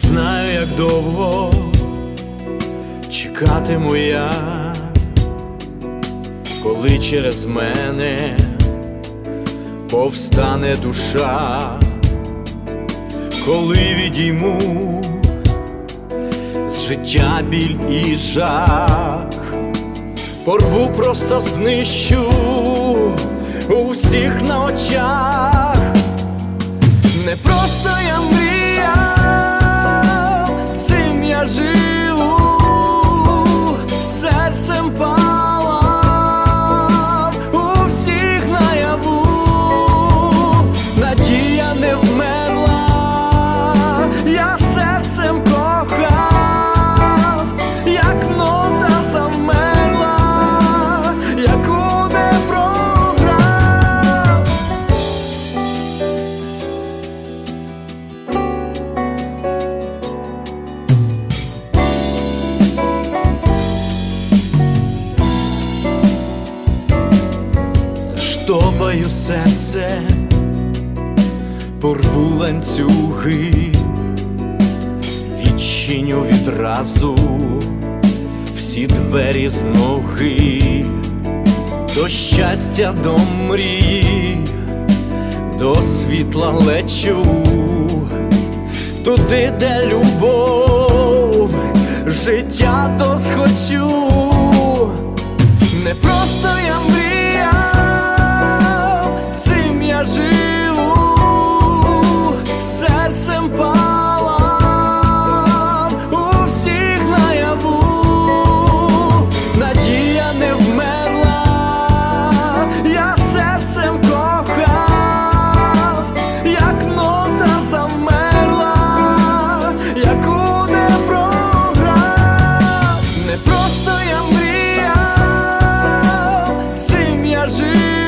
знаю, як довго чекатиму я, коли через мене повстане душа, коли відійму з життя біль і жах, порву просто знищу у всіх на очах. Не просто я мріяв, Заштопаю серце, порву ланцюги, відчиню відразу всі двері з ноги, до щастя, до мрії, до світла лечу, туди, де любов, життя то схочу. Не просто te